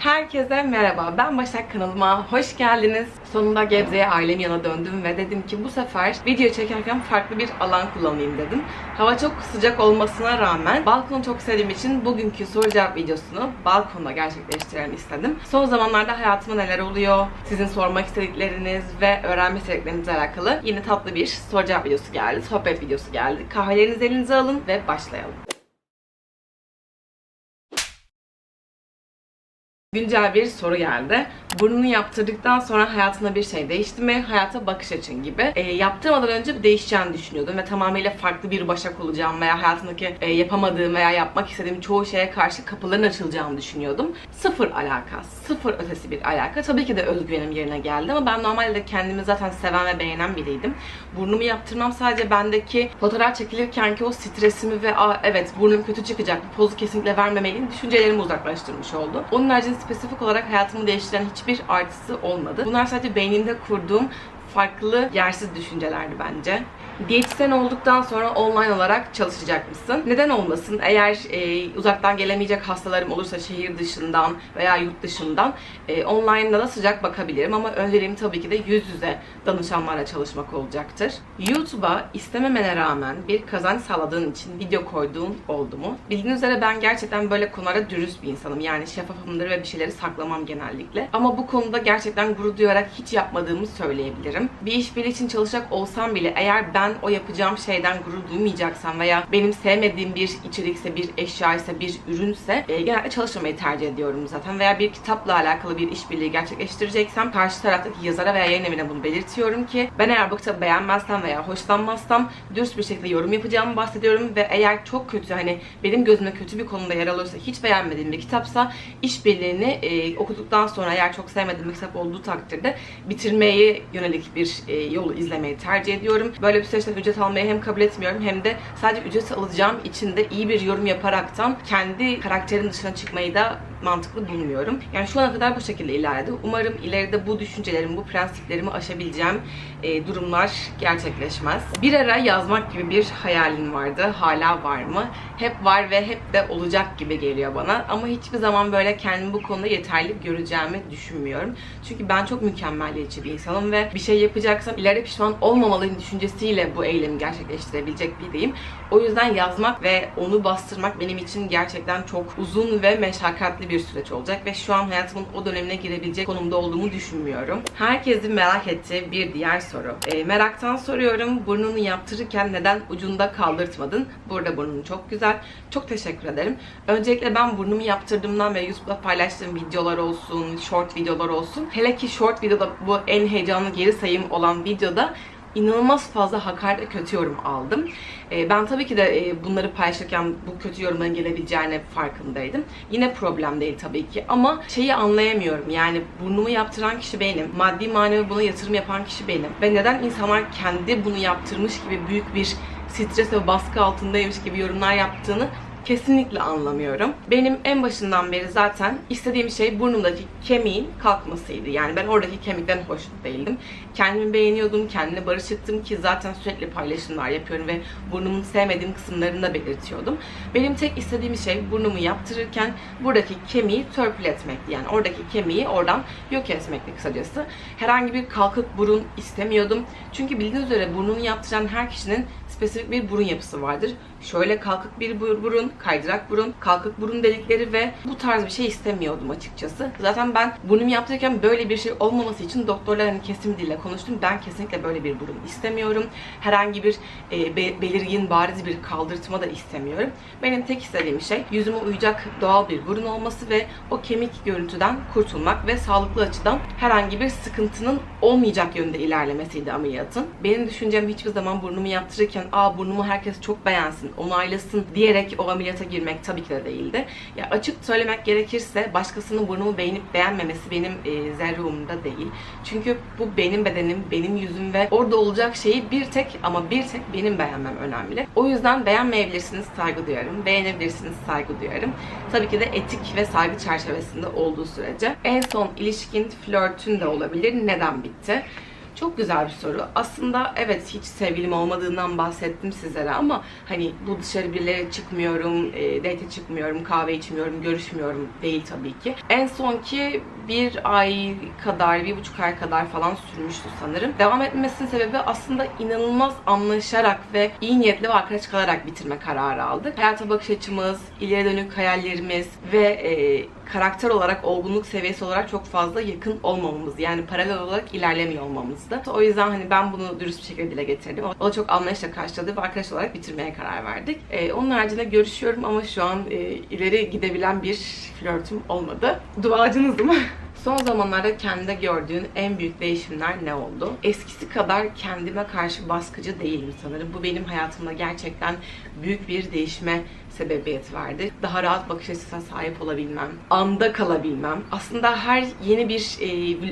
Herkese merhaba. Ben Başak kanalıma hoş geldiniz. Sonunda Gebze'ye ailem yana döndüm ve dedim ki bu sefer video çekerken farklı bir alan kullanayım dedim. Hava çok sıcak olmasına rağmen balkonu çok sevdiğim için bugünkü soru cevap videosunu balkonda gerçekleştirelim istedim. Son zamanlarda hayatımda neler oluyor, sizin sormak istedikleriniz ve öğrenmek istediklerinizle alakalı yine tatlı bir soru cevap videosu geldi, sohbet videosu geldi. Kahvelerinizi elinize alın ve başlayalım. Güncel bir soru geldi. Burnunu yaptırdıktan sonra hayatında bir şey değişti mi? Hayata bakış açın gibi. E, yaptırmadan önce değişeceğini düşünüyordum ve tamamıyla farklı bir başak olacağım veya hayatımdaki e, yapamadığım veya yapmak istediğim çoğu şeye karşı kapıların açılacağını düşünüyordum. Sıfır alaka, sıfır ötesi bir alaka. Tabii ki de özgüvenim yerine geldi ama ben normalde kendimi zaten seven ve beğenen biriydim. Burnumu yaptırmam sadece bendeki fotoğraf çekilirken ki o stresimi ve Aa, evet burnum kötü çıkacak, bu pozu kesinlikle vermemeliyim düşüncelerimi uzaklaştırmış oldu. Onun haricinde spesifik olarak hayatımı değiştiren hiçbir artısı olmadı. Bunlar sadece beynimde kurduğum farklı yersiz düşüncelerdi bence. Diyetisyen olduktan sonra online olarak çalışacak mısın? Neden olmasın? Eğer e, uzaktan gelemeyecek hastalarım olursa şehir dışından veya yurt dışından e, online'da da sıcak bakabilirim ama önceliğim tabii ki de yüz yüze danışanlarla çalışmak olacaktır. YouTube'a istememene rağmen bir kazanç sağladığın için video koyduğun oldu mu? Bildiğiniz üzere ben gerçekten böyle konulara dürüst bir insanım. Yani şeffafımdır ve bir şeyleri saklamam genellikle. Ama bu konuda gerçekten gurur duyarak hiç yapmadığımı söyleyebilirim. Bir işbirliği için çalışacak olsam bile eğer ben o yapacağım şeyden gurur duymayacaksam veya benim sevmediğim bir içerikse, bir eşya ise, bir ürünse e, genelde çalışmamayı tercih ediyorum zaten. Veya bir kitapla alakalı bir işbirliği gerçekleştireceksem karşı taraftaki yazara veya yayın evine bunu belirtiyorum ki ben eğer bu kitabı beğenmezsem veya hoşlanmazsam dürüst bir şekilde yorum yapacağımı bahsediyorum ve eğer çok kötü hani benim gözüme kötü bir konuda yer alırsa hiç beğenmediğim bir kitapsa işbirliğini e, okuduktan sonra eğer çok sevmediğim bir kitap olduğu takdirde bitirmeye yönelik bir e, yolu izlemeyi tercih ediyorum. Böyle bir süreçte ücret almayı hem kabul etmiyorum hem de sadece ücret alacağım için de iyi bir yorum yaparaktan kendi karakterin dışına çıkmayı da mantıklı bulmuyorum. Yani şu ana kadar bu şekilde ilerledi. Umarım ileride bu düşüncelerimi, bu prensiplerimi aşabileceğim e, durumlar gerçekleşmez. Bir ara yazmak gibi bir hayalim vardı. Hala var mı? Hep var ve hep de olacak gibi geliyor bana. Ama hiçbir zaman böyle kendimi bu konuda yeterli göreceğimi düşünmüyorum. Çünkü ben çok mükemmeliyetçi bir insanım ve bir şey yapacaksam ileride pişman olmamalıyım düşüncesiyle bu eylemi gerçekleştirebilecek biriyim. O yüzden yazmak ve onu bastırmak benim için gerçekten çok uzun ve meşakkatli bir süreç olacak ve şu an hayatımın o dönemine girebilecek konumda olduğumu düşünmüyorum. Herkesin merak ettiği bir diğer soru. E, meraktan soruyorum. Burnunu yaptırırken neden ucunda kaldırtmadın? Burada burnun çok güzel. Çok teşekkür ederim. Öncelikle ben burnumu yaptırdığımdan ve YouTube'da paylaştığım videolar olsun, short videolar olsun. Hele ki short videoda bu en heyecanlı geri sayım olan videoda inanılmaz fazla hakaret ve kötü yorum aldım. Ee, ben tabii ki de e, bunları paylaşırken bu kötü yorumların gelebileceğine farkındaydım. Yine problem değil tabii ki ama şeyi anlayamıyorum. Yani burnumu yaptıran kişi benim. Maddi manevi buna yatırım yapan kişi benim. Ve neden insanlar kendi bunu yaptırmış gibi büyük bir stres ve baskı altındaymış gibi yorumlar yaptığını kesinlikle anlamıyorum. Benim en başından beri zaten istediğim şey burnumdaki kemiğin kalkmasıydı. Yani ben oradaki kemikten hoşnut değildim. Kendimi beğeniyordum, kendine barışıktım ki zaten sürekli paylaşımlar yapıyorum ve burnumun sevmediğim kısımlarını da belirtiyordum. Benim tek istediğim şey burnumu yaptırırken buradaki kemiği törpül etmekti. Yani oradaki kemiği oradan yok etmekti kısacası. Herhangi bir kalkık burun istemiyordum. Çünkü bildiğiniz üzere burnunu yaptıran her kişinin spesifik bir burun yapısı vardır. Şöyle kalkık bir burun, kaydırak burun, kalkık burun delikleri ve bu tarz bir şey istemiyordum açıkçası. Zaten ben burnumu yaptırırken böyle bir şey olmaması için doktorlar hani kesim dille konuştum. Ben kesinlikle böyle bir burun istemiyorum. Herhangi bir e, be, belirgin, bariz bir kaldırtma da istemiyorum. Benim tek istediğim şey yüzüme uyacak doğal bir burun olması ve o kemik görüntüden kurtulmak ve sağlıklı açıdan herhangi bir sıkıntının olmayacak yönde ilerlemesiydi ameliyatın. Benim düşüncem hiçbir zaman burnumu yaptırırken aa burnumu herkes çok beğensin, onaylasın diyerek o ameliyata girmek tabii ki de değildi. Ya açık söylemek gerekirse başkasının burnumu beğenip beğenmemesi benim e, zerre umurumda değil. Çünkü bu benim bedenim, benim yüzüm ve orada olacak şeyi bir tek ama bir tek benim beğenmem önemli. O yüzden beğenmeyebilirsiniz saygı duyarım, beğenebilirsiniz saygı duyarım. Tabii ki de etik ve saygı çerçevesinde olduğu sürece. En son ilişkin flörtün de olabilir. Neden bitti? Çok güzel bir soru. Aslında evet hiç sevgilim olmadığından bahsettim sizlere ama hani bu dışarı birileri çıkmıyorum, e, date çıkmıyorum, kahve içmiyorum, görüşmüyorum değil tabii ki. En son ki bir ay kadar, bir buçuk ay kadar falan sürmüştü sanırım. Devam etmesinin sebebi aslında inanılmaz anlaşarak ve iyi niyetli ve arkadaş kalarak bitirme kararı aldık. Hayata bakış açımız, ileri dönük hayallerimiz ve e, karakter olarak, olgunluk seviyesi olarak çok fazla yakın olmamamız. Yani paralel olarak ilerlemiyor olmamızdı. O yüzden hani ben bunu dürüst bir şekilde dile getirdim. O da çok anlayışla karşıladı ve arkadaş olarak bitirmeye karar verdik. Ee, onun haricinde görüşüyorum ama şu an e, ileri gidebilen bir flörtüm olmadı. Duacınızım. Son zamanlarda kendinde gördüğün en büyük değişimler ne oldu? Eskisi kadar kendime karşı baskıcı değilim sanırım. Bu benim hayatımda gerçekten büyük bir değişime sebebiyet verdi. Daha rahat bakış açısına sahip olabilmem, anda kalabilmem. Aslında her yeni bir e,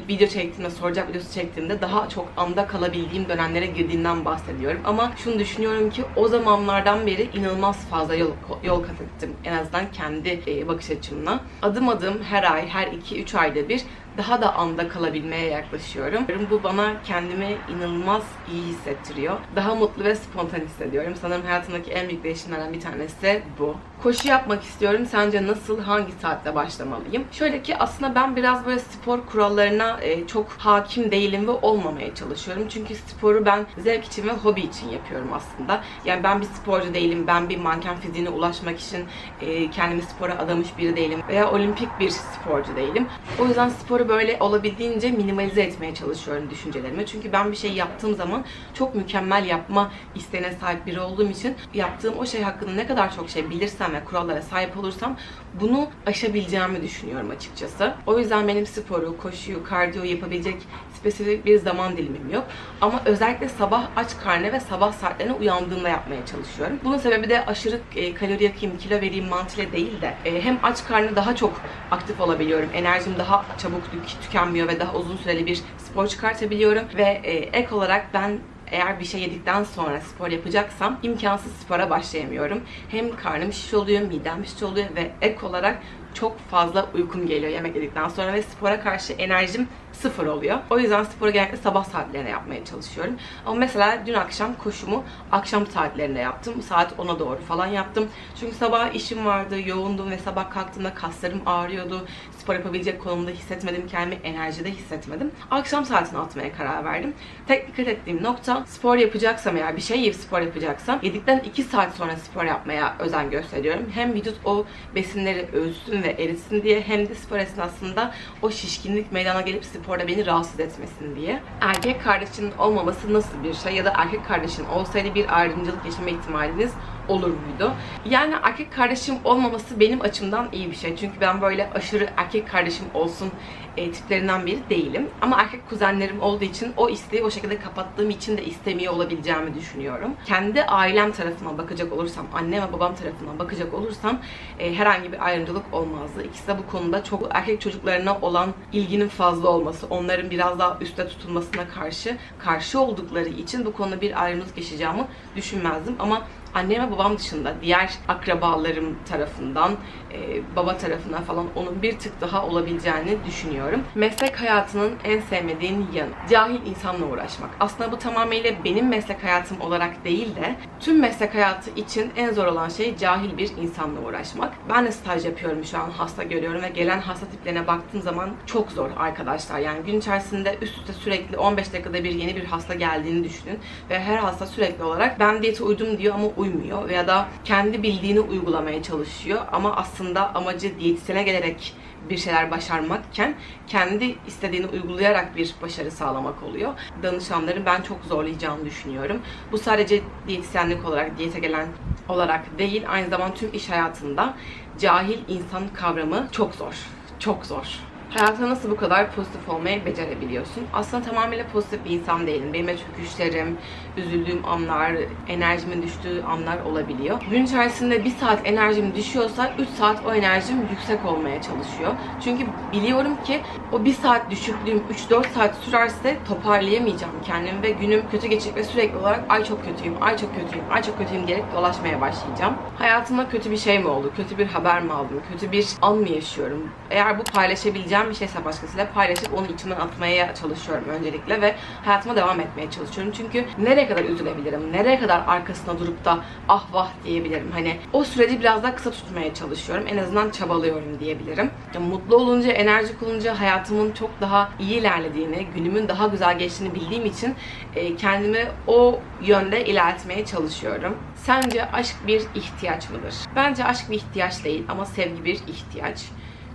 video çektiğimde, soracak videosu çektiğimde daha çok anda kalabildiğim dönemlere girdiğimden bahsediyorum. Ama şunu düşünüyorum ki o zamanlardan beri inanılmaz fazla yol, yol kat ettim. En azından kendi e, bakış açımla. Adım adım her ay, her 2-3 ayda bir daha da anda kalabilmeye yaklaşıyorum. Bu bana kendimi inanılmaz iyi hissettiriyor. Daha mutlu ve spontan hissediyorum. Sanırım hayatımdaki en büyük değişimlerden bir tanesi bu. Koşu yapmak istiyorum. Sence nasıl, hangi saatte başlamalıyım? Şöyle ki aslında ben biraz böyle spor kurallarına e, çok hakim değilim ve olmamaya çalışıyorum. Çünkü sporu ben zevk için ve hobi için yapıyorum aslında. Yani ben bir sporcu değilim. Ben bir manken fiziğine ulaşmak için e, kendimi spora adamış biri değilim. Veya olimpik bir sporcu değilim. O yüzden sporu böyle olabildiğince minimalize etmeye çalışıyorum düşüncelerimi. Çünkü ben bir şey yaptığım zaman çok mükemmel yapma isteğine sahip biri olduğum için yaptığım o şey hakkında ne kadar çok şey bilirsem ve kurallara sahip olursam bunu aşabileceğimi düşünüyorum açıkçası. O yüzden benim sporu, koşuyu, kardiyo yapabilecek spesifik bir zaman dilimim yok. Ama özellikle sabah aç karnı ve sabah saatlerine uyandığımda yapmaya çalışıyorum. Bunun sebebi de aşırı e, kalori yakayım, kilo vereyim mantığıyla değil de e, hem aç karnı daha çok aktif olabiliyorum. Enerjim daha çabuk tük- tükenmiyor ve daha uzun süreli bir spor çıkartabiliyorum. Ve e, ek olarak ben eğer bir şey yedikten sonra spor yapacaksam imkansız spora başlayamıyorum. Hem karnım şiş oluyor, midem şiş oluyor ve ek olarak çok fazla uykum geliyor yemek yedikten sonra ve spora karşı enerjim sıfır oluyor. O yüzden sporu genellikle sabah saatlerine yapmaya çalışıyorum. Ama mesela dün akşam koşumu akşam saatlerinde yaptım. Saat 10'a doğru falan yaptım. Çünkü sabah işim vardı, yoğundum ve sabah kalktığımda kaslarım ağrıyordu. Spor yapabilecek konumda hissetmedim kendimi, enerjide hissetmedim. Akşam saatine atmaya karar verdim. Tek dikkat ettiğim nokta spor yapacaksam eğer bir şey yiyip spor yapacaksam yedikten 2 saat sonra spor yapmaya özen gösteriyorum. Hem vücut o besinleri ölsün ve eritsin diye hem de spor esnasında o şişkinlik meydana gelip sporda beni rahatsız etmesin diye. Erkek kardeşinin olmaması nasıl bir şey ya da erkek kardeşin olsaydı bir ayrımcılık yaşama ihtimaliniz olur muydu? Yani erkek kardeşim olmaması benim açımdan iyi bir şey. Çünkü ben böyle aşırı erkek kardeşim olsun e, tiplerinden biri değilim. Ama erkek kuzenlerim olduğu için o isteği o şekilde kapattığım için de istemiyor olabileceğimi düşünüyorum. Kendi ailem tarafından bakacak olursam, annem ve babam tarafından bakacak olursam e, herhangi bir ayrımcılık olmazdı. İkisi de bu konuda çok erkek çocuklarına olan ilginin fazla olması, onların biraz daha üstte tutulmasına karşı karşı oldukları için bu konuda bir ayrımcılık yaşayacağımı düşünmezdim. Ama annem ve babam dışında diğer akrabalarım tarafından, e, baba tarafından falan onun bir tık daha olabileceğini düşünüyorum. Meslek hayatının en sevmediğin yanı. Cahil insanla uğraşmak. Aslında bu tamamıyla benim meslek hayatım olarak değil de tüm meslek hayatı için en zor olan şey cahil bir insanla uğraşmak. Ben de staj yapıyorum şu an hasta görüyorum ve gelen hasta tiplerine baktığım zaman çok zor arkadaşlar. Yani gün içerisinde üst üste sürekli 15 dakikada bir yeni bir hasta geldiğini düşünün ve her hasta sürekli olarak ben diyete uydum diyor ama uymuyor veya da kendi bildiğini uygulamaya çalışıyor ama aslında amacı diyetisyene gelerek bir şeyler başarmakken kendi istediğini uygulayarak bir başarı sağlamak oluyor. Danışanların ben çok zorlayacağını düşünüyorum. Bu sadece diyetisyenlik olarak, diyete gelen olarak değil, aynı zamanda tüm iş hayatında cahil insan kavramı çok zor. Çok zor. Hayatında nasıl bu kadar pozitif olmayı becerebiliyorsun? Aslında tamamıyla pozitif bir insan değilim. Benim de çöküşlerim, üzüldüğüm anlar, enerjimin düştüğü anlar olabiliyor. Gün içerisinde bir saat enerjim düşüyorsa 3 saat o enerjim yüksek olmaya çalışıyor. Çünkü biliyorum ki o bir saat düşüklüğüm 3-4 saat sürerse toparlayamayacağım kendimi ve günüm kötü geçecek ve sürekli olarak ay çok kötüyüm, ay çok kötüyüm, ay çok kötüyüm diyerek dolaşmaya başlayacağım. Hayatımda kötü bir şey mi oldu? Kötü bir haber mi aldım? Kötü bir an mı yaşıyorum? Eğer bu paylaşabileceğim üzülen bir şeyse başkasıyla paylaşıp onu içimden atmaya çalışıyorum öncelikle ve hayatıma devam etmeye çalışıyorum. Çünkü nereye kadar üzülebilirim, nereye kadar arkasına durup da ah vah diyebilirim. Hani o süreci biraz daha kısa tutmaya çalışıyorum. En azından çabalıyorum diyebilirim. Ya, mutlu olunca, enerjik olunca hayatımın çok daha iyi ilerlediğini, günümün daha güzel geçtiğini bildiğim için e, kendimi o yönde ilerletmeye çalışıyorum. Sence aşk bir ihtiyaç mıdır? Bence aşk bir ihtiyaç değil ama sevgi bir ihtiyaç.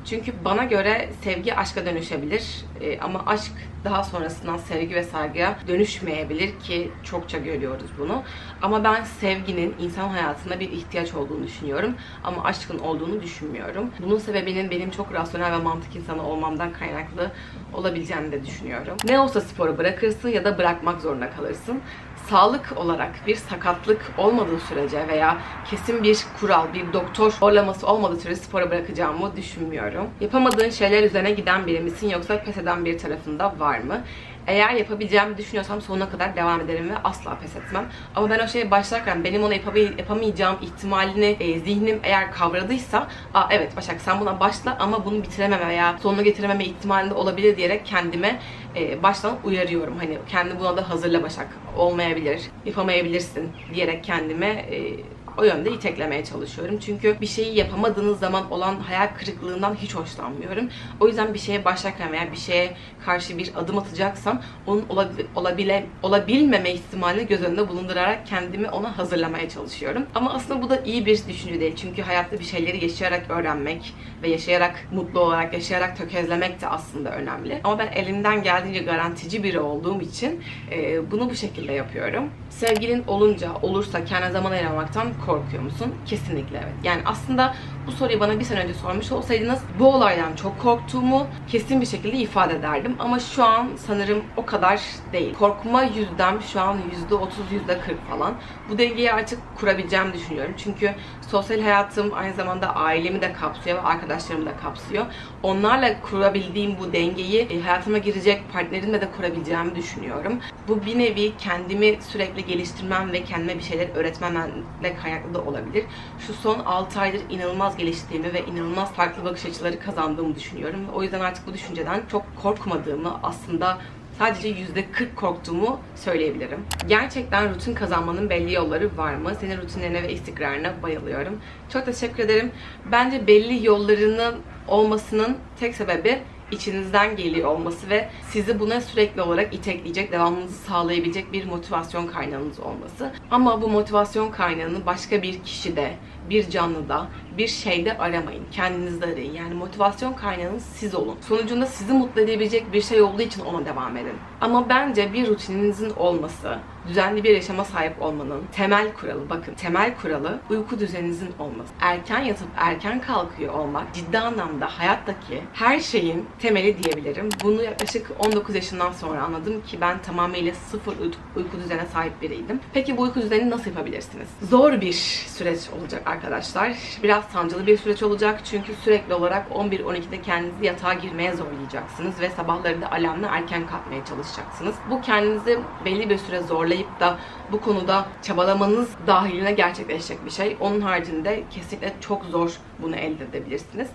Çünkü bana göre sevgi aşka dönüşebilir Ee, ama aşk daha sonrasından sevgi ve saygıya dönüşmeyebilir ki çokça görüyoruz bunu. Ama ben sevginin insan hayatında bir ihtiyaç olduğunu düşünüyorum ama aşkın olduğunu düşünmüyorum. Bunun sebebinin benim çok rasyonel ve mantık insanı olmamdan kaynaklı olabileceğini de düşünüyorum. Ne olsa sporu bırakırsın ya da bırakmak zorunda kalırsın sağlık olarak bir sakatlık olmadığı sürece veya kesin bir kural, bir doktor zorlaması olmadığı sürece spora bırakacağımı düşünmüyorum. Yapamadığın şeyler üzerine giden biri misin yoksa pes eden bir tarafında var mı? Eğer yapabileceğimi düşünüyorsam sonuna kadar devam ederim ve asla pes etmem. Ama ben o şeye başlarken benim onu yapamayacağım ihtimalini e, zihnim eğer kavradıysa Aa, evet Başak sen buna başla ama bunu bitirememe veya sonuna getirememe ihtimalinde olabilir diyerek kendime e, baştan uyarıyorum. Hani kendi buna da hazırla Başak olmayabilir, yapamayabilirsin diyerek kendime e, o yönde iteklemeye çalışıyorum. Çünkü bir şeyi yapamadığınız zaman olan hayal kırıklığından hiç hoşlanmıyorum. O yüzden bir şeye başlarken veya bir şeye karşı bir adım atacaksam onun olabi- olabile, olabilmeme ihtimalini göz önünde bulundurarak kendimi ona hazırlamaya çalışıyorum. Ama aslında bu da iyi bir düşünce değil. Çünkü hayatta bir şeyleri yaşayarak öğrenmek ve yaşayarak mutlu olarak, yaşayarak tökezlemek de aslında önemli. Ama ben elimden geldiğince garantici biri olduğum için e, bunu bu şekilde yapıyorum. Sevgilin olunca, olursa kendine zaman ayırmaktan korkuyor musun? Kesinlikle evet. Yani aslında bu soruyu bana bir sene önce sormuş olsaydınız bu olaydan çok korktuğumu kesin bir şekilde ifade ederdim. Ama şu an sanırım o kadar değil. Korkma yüzdem şu an %30, %40 falan. Bu dengeyi artık kurabileceğimi düşünüyorum. Çünkü sosyal hayatım aynı zamanda ailemi de kapsıyor ve arkadaşlarımı da kapsıyor. Onlarla kurabildiğim bu dengeyi e, hayatıma girecek partnerimle de kurabileceğimi düşünüyorum. Bu bir nevi kendimi sürekli geliştirmem ve kendime bir şeyler öğretmemle kaynaklı da olabilir. Şu son 6 aydır inanılmaz geliştiğimi ve inanılmaz farklı bakış açıları kazandığımı düşünüyorum. O yüzden artık bu düşünceden çok korkmadığımı aslında sadece %40 korktuğumu söyleyebilirim. Gerçekten rutin kazanmanın belli yolları var mı? Senin rutinlerine ve istikrarına bayılıyorum. Çok teşekkür ederim. Bence belli yollarının olmasının tek sebebi içinizden geliyor olması ve sizi buna sürekli olarak itekleyecek, devamınızı sağlayabilecek bir motivasyon kaynağınız olması. Ama bu motivasyon kaynağını başka bir kişide, bir canlıda, bir şeyde aramayın. Kendinizde arayın. Yani motivasyon kaynağınız siz olun. Sonucunda sizi mutlu edebilecek bir şey olduğu için ona devam edin. Ama bence bir rutininizin olması, düzenli bir yaşama sahip olmanın temel kuralı, bakın temel kuralı uyku düzeninizin olması. Erken yatıp erken kalkıyor olmak ciddi anlamda hayattaki her şeyin temeli diyebilirim. Bunu yaklaşık 19 yaşından sonra anladım ki ben tamamıyla sıfır uyku düzenine sahip biriydim. Peki bu uyku düzenini nasıl yapabilirsiniz? Zor bir süreç olacak arkadaşlar. Biraz sancılı bir süreç olacak çünkü sürekli olarak 11-12'de kendinizi yatağa girmeye zorlayacaksınız ve sabahları da alarmla erken kalkmaya çalışacaksınız. Bu kendinizi belli bir süre zorlayıp da bu konuda çabalamanız dahiline gerçekleşecek bir şey. Onun haricinde kesinlikle çok zor bunu elde edebilirsiniz.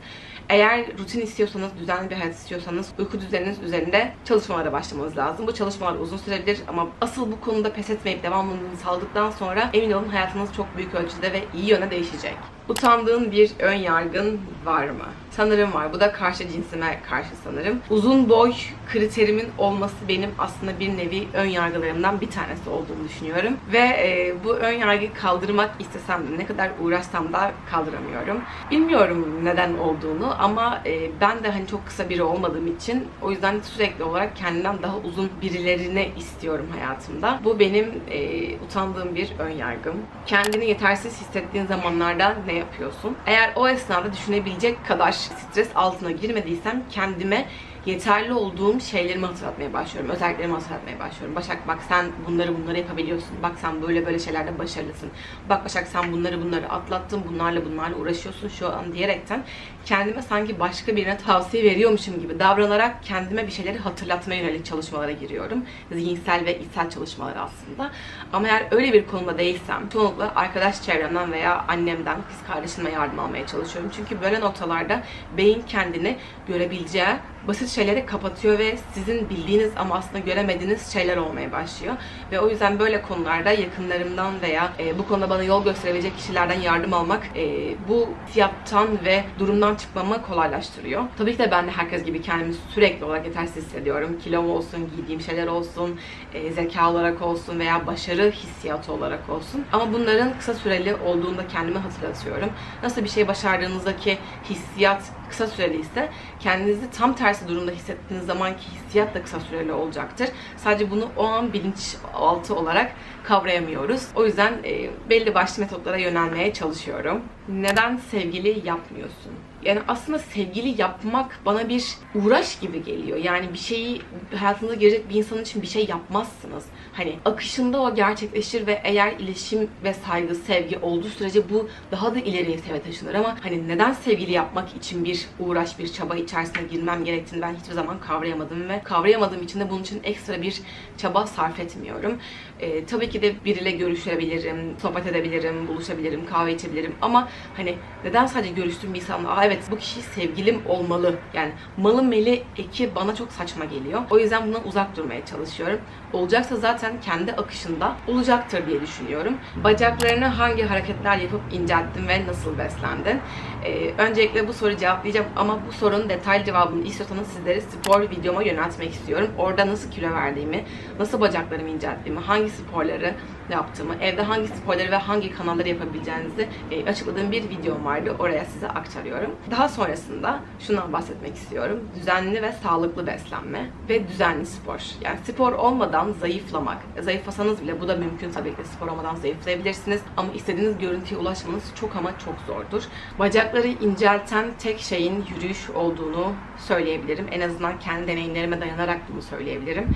Eğer rutin istiyorsanız, düzenli bir hayat istiyorsanız uyku düzeniniz üzerinde çalışmalara başlamanız lazım. Bu çalışmalar uzun sürebilir ama asıl bu konuda pes etmeyip devamlılığını sağladıktan sonra emin olun hayatınız çok büyük ölçüde ve iyi yöne değişecek. Utandığın bir ön yargın var mı? Sanırım var. Bu da karşı cinsime karşı sanırım. Uzun boy kriterimin olması benim aslında bir nevi ön yargılarımdan bir tanesi olduğunu düşünüyorum. Ve e, bu ön yargıyı kaldırmak istesem de ne kadar uğraşsam da kaldıramıyorum. Bilmiyorum neden olduğunu ama e, ben de hani çok kısa biri olmadığım için o yüzden sürekli olarak kendimden daha uzun birilerini istiyorum hayatımda. Bu benim e, utandığım bir ön yargım. Kendini yetersiz hissettiğin zamanlarda ne yapıyorsun? Eğer o esnada düşünebilecek kadar stres altına girmediysem kendime yeterli olduğum şeylerimi hatırlatmaya başlıyorum. Özelliklerimi hatırlatmaya başlıyorum. Başak bak sen bunları bunları yapabiliyorsun. Bak sen böyle böyle şeylerde başarılısın. Bak Başak sen bunları bunları atlattın. Bunlarla bunlarla uğraşıyorsun şu an diyerekten kendime sanki başka birine tavsiye veriyormuşum gibi davranarak kendime bir şeyleri hatırlatmaya yönelik çalışmalara giriyorum. Zihinsel ve içsel çalışmalar aslında. Ama eğer öyle bir konumda değilsem çoğunlukla arkadaş çevremden veya annemden, kız kardeşimden yardım almaya çalışıyorum. Çünkü böyle noktalarda beyin kendini görebileceği basit şeyleri kapatıyor ve sizin bildiğiniz ama aslında göremediğiniz şeyler olmaya başlıyor. Ve o yüzden böyle konularda yakınlarımdan veya e, bu konuda bana yol gösterebilecek kişilerden yardım almak e, bu fiyattan ve durumdan çıkmamı kolaylaştırıyor. Tabii ki de ben de herkes gibi kendimi sürekli olarak yetersiz hissediyorum. Kilom olsun, giydiğim şeyler olsun, e, zeka olarak olsun veya başarı hissiyatı olarak olsun. Ama bunların kısa süreli olduğunda kendime hatırlatıyorum. Nasıl bir şey başardığınızdaki hissiyat kısa süreli ise kendinizi tam tersi durumda hissettiğiniz zamanki hissiyat da kısa süreli olacaktır. Sadece bunu o an bilinçaltı olarak kavrayamıyoruz. O yüzden e, belli başlı metotlara yönelmeye çalışıyorum. Neden sevgili yapmıyorsun? Yani aslında sevgili yapmak bana bir uğraş gibi geliyor. Yani bir şeyi hayatınıza girecek bir insan için bir şey yapmazsınız. Hani akışında o gerçekleşir ve eğer iletişim ve saygı, sevgi olduğu sürece bu daha da ileriye seve taşınır ama hani neden sevgili yapmak için bir uğraş, bir çaba içerisine girmem gerektiğini ben hiçbir zaman kavrayamadım ve kavrayamadığım için de bunun için ekstra bir çaba sarf etmiyorum. Ee, tabii ki de biriyle görüşebilirim, sohbet edebilirim, buluşabilirim, kahve içebilirim ama hani neden sadece görüştüğüm bir insanla Aa, evet bu kişi sevgilim olmalı. Yani malı meli eki bana çok saçma geliyor. O yüzden bundan uzak durmaya çalışıyorum. Olacaksa zaten kendi akışında olacaktır diye düşünüyorum. Bacaklarını hangi hareketler yapıp incelttin ve nasıl beslendin? Ee, öncelikle bu soruyu cevaplayacağım ama bu sorunun detaylı cevabını istiyorsanız sizleri spor videoma yöneltmek istiyorum. Orada nasıl kilo verdiğimi, nasıl bacaklarımı incelttiğimi, hangi sporları yaptığımı, evde hangi sporları ve hangi kanalları yapabileceğinizi e, açıkladığım bir videom vardı. Oraya size aktarıyorum. Daha sonrasında şundan bahsetmek istiyorum. Düzenli ve sağlıklı beslenme ve düzenli spor. Yani spor olmadan zayıflamak. E, Zayıflasanız bile bu da mümkün tabii ki spor olmadan zayıflayabilirsiniz. Ama istediğiniz görüntüye ulaşmanız çok ama çok zordur. Bacakları incelten tek şeyin yürüyüş olduğunu söyleyebilirim. En azından kendi deneyimlerime dayanarak bunu söyleyebilirim.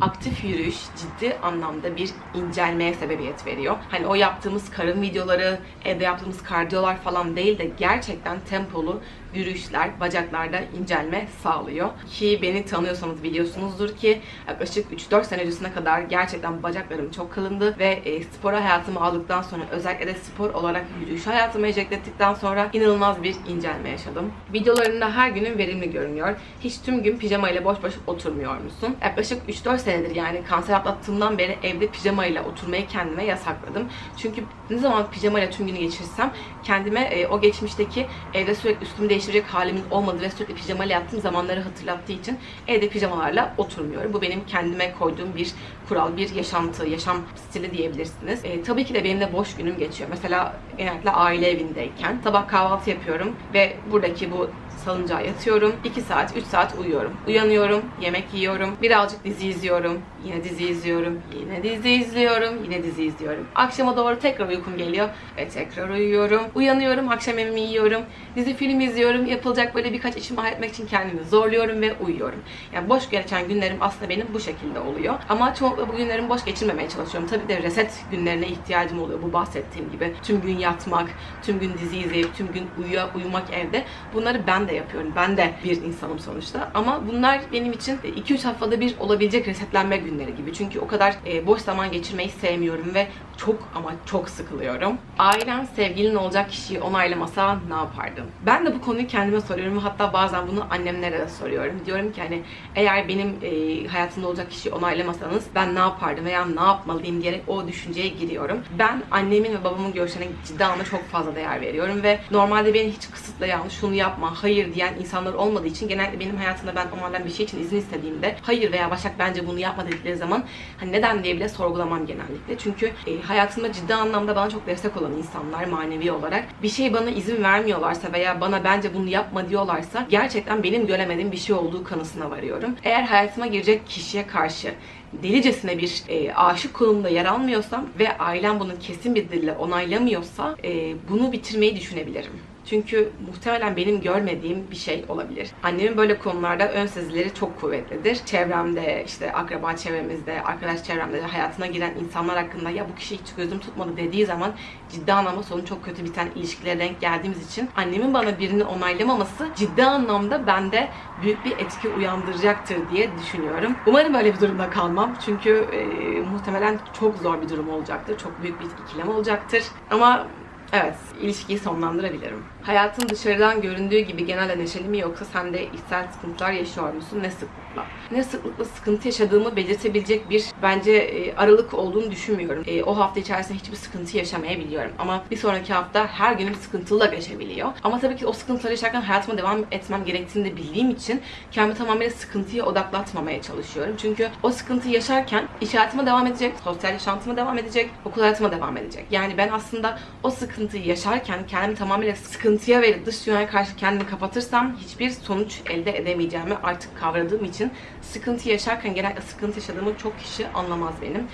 Aktif yürüyüş ciddi anlamda bir incelmeye sebebiyet veriyor. Hani o yaptığımız karın videoları, evde yaptığımız kardiyolar falan değil de gerçekten tempolu yürüyüşler bacaklarda incelme sağlıyor. Ki beni tanıyorsanız biliyorsunuzdur ki yaklaşık 3-4 sene öncesine kadar gerçekten bacaklarım çok kalındı ve e, spora hayatımı aldıktan sonra özellikle de spor olarak yürüyüş hayatıma enjekte ettikten sonra inanılmaz bir incelme yaşadım. Videolarında her günün verimli görünüyor. Hiç tüm gün pijama ile boş boş oturmuyor musun? Yaklaşık 3-4 senedir yani kanser atlattığımdan beri evde pijama ile oturmayı kendime yasakladım. Çünkü ne zaman pijama ile tüm günü geçirsem kendime e, o geçmişteki evde sürekli üstümü değiştirecek halimin olmadığı ve sürekli pijama ile yattığım zamanları hatırlattığı için evde pijamalarla oturmuyorum. Bu benim kendime koyduğum bir kural, bir yaşantı, yaşam stili diyebilirsiniz. E, tabii ki de benim de boş günüm geçiyor. Mesela genellikle aile evindeyken sabah kahvaltı yapıyorum ve buradaki bu salıncağa yatıyorum. 2 saat, 3 saat uyuyorum. Uyanıyorum, yemek yiyorum, birazcık dizi izliyorum, yine dizi izliyorum, yine dizi izliyorum, yine dizi izliyorum. Akşama doğru tekrar uykum geliyor ve tekrar uyuyorum. Uyanıyorum, akşam yemeğimi yiyorum, dizi film izliyorum. Yapılacak böyle birkaç işimi halletmek için kendimi zorluyorum ve uyuyorum. Yani boş geçen günlerim aslında benim bu şekilde oluyor. Ama çoğunlukla bu günlerimi boş geçirmemeye çalışıyorum. Tabii de reset günlerine ihtiyacım oluyor bu bahsettiğim gibi. Tüm gün yatmak, tüm gün dizi izleyip, tüm gün uyuya, uyumak evde. Bunları ben de yapıyorum. Ben de bir insanım sonuçta. Ama bunlar benim için 2-3 haftada bir olabilecek resetlenme günleri gibi. Çünkü o kadar e, boş zaman geçirmeyi sevmiyorum ve çok ama çok sıkılıyorum. Ailen sevgilin olacak kişiyi onaylamasa ne yapardın? Ben de bu konuyu kendime soruyorum hatta bazen bunu annemlere de soruyorum. Diyorum ki hani eğer benim e, hayatımda olacak kişiyi onaylamasanız ben ne yapardım veya ne yapmalıyım diyerek o düşünceye giriyorum. Ben annemin ve babamın görüşlerine ciddi anlamda çok fazla değer veriyorum ve normalde beni hiç kısıtlayan, şunu yapma, hayır diyen insanlar olmadığı için genellikle benim hayatımda ben onlardan bir şey için izin istediğimde hayır veya Başak bence bunu yapma dedikleri zaman hani neden diye bile sorgulamam genellikle. Çünkü e, hayatımda ciddi anlamda bana çok destek olan insanlar manevi olarak bir şey bana izin vermiyorlarsa veya bana bence bunu yapma diyorlarsa gerçekten benim göremediğim bir şey olduğu kanısına varıyorum. Eğer hayatıma girecek kişiye karşı delicesine bir e, aşık konumda yer almıyorsam ve ailem bunu kesin bir dille onaylamıyorsa e, bunu bitirmeyi düşünebilirim. Çünkü muhtemelen benim görmediğim bir şey olabilir. Annemin böyle konularda ön sezileri çok kuvvetlidir. Çevremde, işte akraba çevremizde, arkadaş çevremde hayatına giren insanlar hakkında ya bu kişi hiç gözüm tutmadı dediği zaman ciddi anlamda sonu çok kötü biten ilişkilere denk geldiğimiz için annemin bana birini onaylamaması ciddi anlamda bende büyük bir etki uyandıracaktır diye düşünüyorum. Umarım öyle bir durumda kalmam. Çünkü e, muhtemelen çok zor bir durum olacaktır. Çok büyük bir ikilem olacaktır. Ama Evet, ilişkiyi sonlandırabilirim. Hayatın dışarıdan göründüğü gibi genelde neşeli mi yoksa sen de içsel sıkıntılar yaşıyor musun? Ne sıklıkla? Ne sıklıkla sıkıntı yaşadığımı belirtebilecek bir bence e, aralık olduğunu düşünmüyorum. E, o hafta içerisinde hiçbir sıkıntı yaşamayabiliyorum. Ama bir sonraki hafta her günüm sıkıntılı da geçebiliyor. Ama tabii ki o sıkıntıları yaşarken hayatıma devam etmem gerektiğini de bildiğim için kendimi tamamıyla sıkıntıya odaklatmamaya çalışıyorum. Çünkü o sıkıntıyı yaşarken iş hayatıma devam edecek, sosyal yaşantıma devam edecek, okul hayatıma devam edecek. Yani ben aslında o sıkıntıyı yaşarken kendimi tamamıyla sıkıntıya ve dış dünyaya karşı kendimi kapatırsam hiçbir sonuç elde edemeyeceğimi artık kavradığım için sıkıntı yaşarken genellikle sıkıntı yaşadığımı çok kişi anlamaz benim.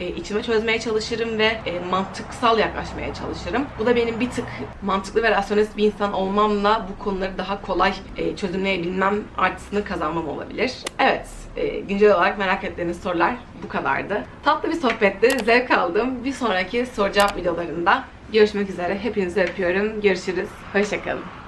E, içime çözmeye çalışırım ve e, mantıksal yaklaşmaya çalışırım. Bu da benim bir tık mantıklı ve rasyonelist bir insan olmamla bu konuları daha kolay e, çözümleyebilmem artısını kazanmam olabilir. Evet, e, güncel olarak merak ettiğiniz sorular bu kadardı. Tatlı bir sohbetti, zevk aldım. Bir sonraki soru cevap videolarında görüşmek üzere. Hepinizi öpüyorum. Görüşürüz. Hoşçakalın.